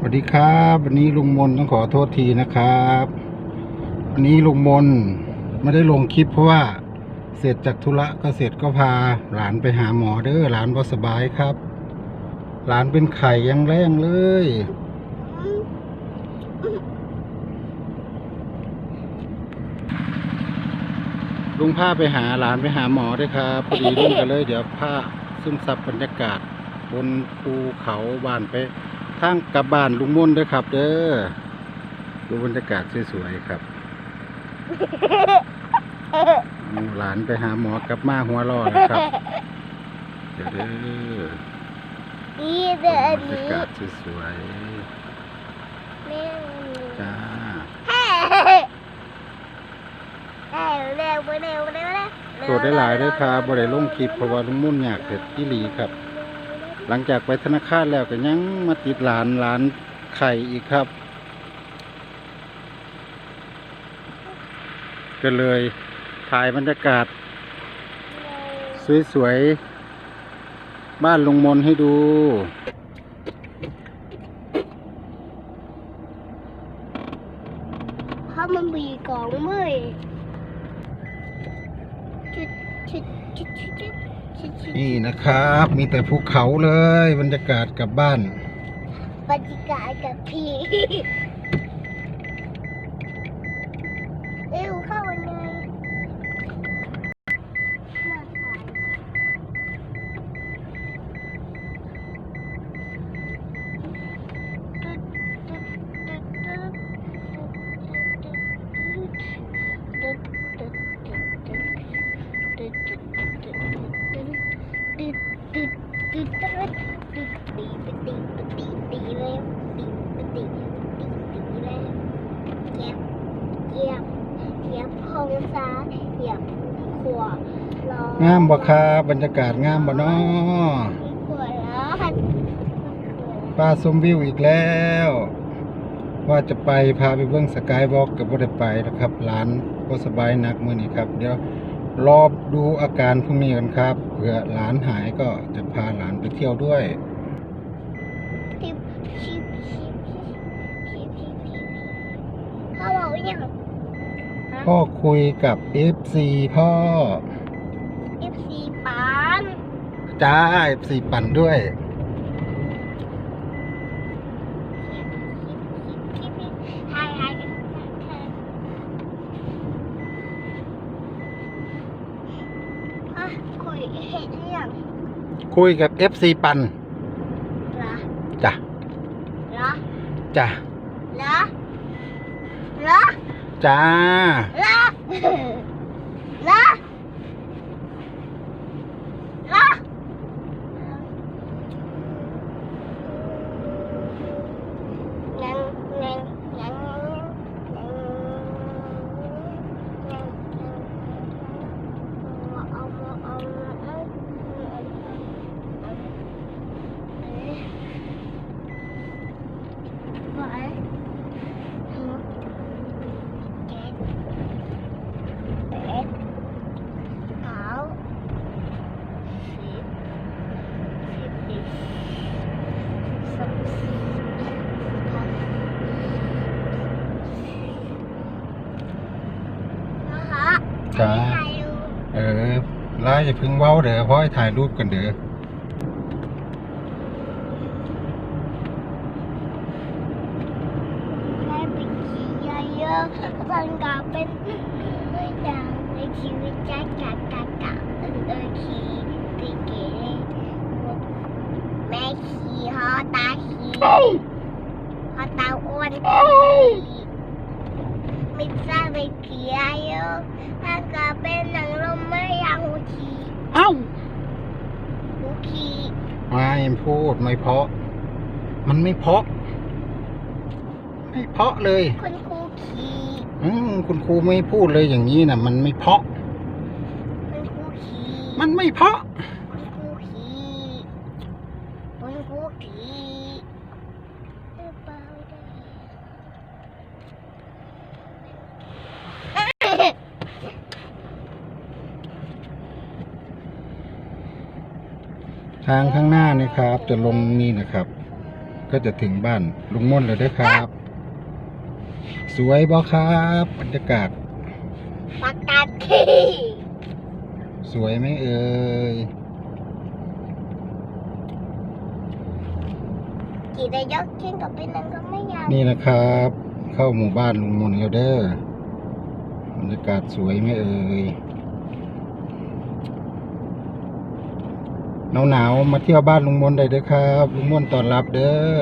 สวัสดีครับ วันนี้ลุงมนต้องขอโทษทีนะครับ วันนี้ลุงมนไม่ได้ลงคลิปเพราะว่าเสร็จจากธุระก็เสร็จก็พาหลานไปหาหมอเด้อหลานบ่สบายครับ หลานเป็นไข่ยังแรงเลย ลุงพาไปหาหลานไปหาหมอด้วยครับพอดีลุงกันเลย เดี๋ยวผ้าซึมซับบรรยากาศ บนภูเขาบ้านไป ทางกลับบ้านลุงมุนด้วยครับ เด้อดูบรรยากาศสวยๆครับหลานไปหาหมอกลับมาหัวรอนะครับเด้อเด้อนี่เด้อบรรยากาศสวยๆจ้าเร็วเร็วเร็วเร็วโสดได้หลายด้วครับบริเวณลงคลิปเพราะว่าลุงมุนอยากเด็ดที่หลีครับ หลังจากไปธนาคารแล้วก็ยังมาติดหลานหลานไข่อีกครับ ก็เลยถ่ายบรรยากาศ สวยๆ บ้านลงมนให้ดูข้ามันบีกองเมือย นี่นะครับ มีแต่ภูเขาเลย บรรยากาศกลับบ้าน บรรยากาศกับพี่ งาเบ้ามบ่ครับรรยากาศงามบ่น้อขวล้ะป้าชมวิวอีกแล้ว ว่าจะไปพาไปเบื้องสกายบอล์กกับบ่ได้ไปนะครับหลานก็สบายนักมือนี่ครับ เดี๋ยว รอบดูอาการพวกนี้กันครับเผื่อหลานหายก็จะพาหลานไปเที่ยวด้วยทิปชิปชิปชิปชิปชิปพ่อบอกว่าอย่างพ่อคุยกับ FC พ่อ เอฟซีปาน จ้า FC ปั่นด้วย ใช่ใช่อะคุ ยเห็นหรือยังคุยกับ FC ปั่นเหรอจ้ะเหรอจ้ะเหรอเหรอจ้า เหรอเหรอเหรองั้นงั้นงั้นงั้นงั้นเอาเอาเอาเอาเอา เจ็ดแปดเก้าสิบสิบเอ็ดสิบสองนะคะ จ้าถ่ายรูปเออไล่อย่าเพึ่งเว้าเด้อเพราะให้ถ่ายรูปกันเด้อให้ไปขี่เยอะๆมันก็เป็นอย่างในชีวิตจ้ากากากาเออเออขี่ไปเก๋แม่ขี่ฮอตาขี่ฮอตาอ้วนขี่มิซ่า ไปขี่เยอะมันก็เป็นหนังลมไม่อยากหูขี่เอ้าหูขี่ไม่พูดไม่เพราะ มันไม่เพราะ ไม่เพราะเลย คุณครูขี่อืมคุณครูไม่พูดเลยอย่างนี้นะมันไม่เพราะ คุณครูขี่มันไม่เพราะ คุณครูขี่คุณครูขี่เออเบาได้ ทางข้างหน้านี่ครับ จะลงนี่นะครับ ก็จะถึงบ้านลุงม่อนแล้วเด้อครับ สวยบ่ครับบรรยากาศประกาศที่สวยไหมเอ่ยกี่ได้ยกเช่นกับเป็นนั้นก็ไม่ยาวนี่นะครับ เข้าหมู่บ้านลุงมนแล้วเด้อบรรยากาศสวยไหมเอ่ย หนาวๆมาเที่ยวบ้านลุงมนได้เด้อครับ ลุงมนต้อนรับเด้อ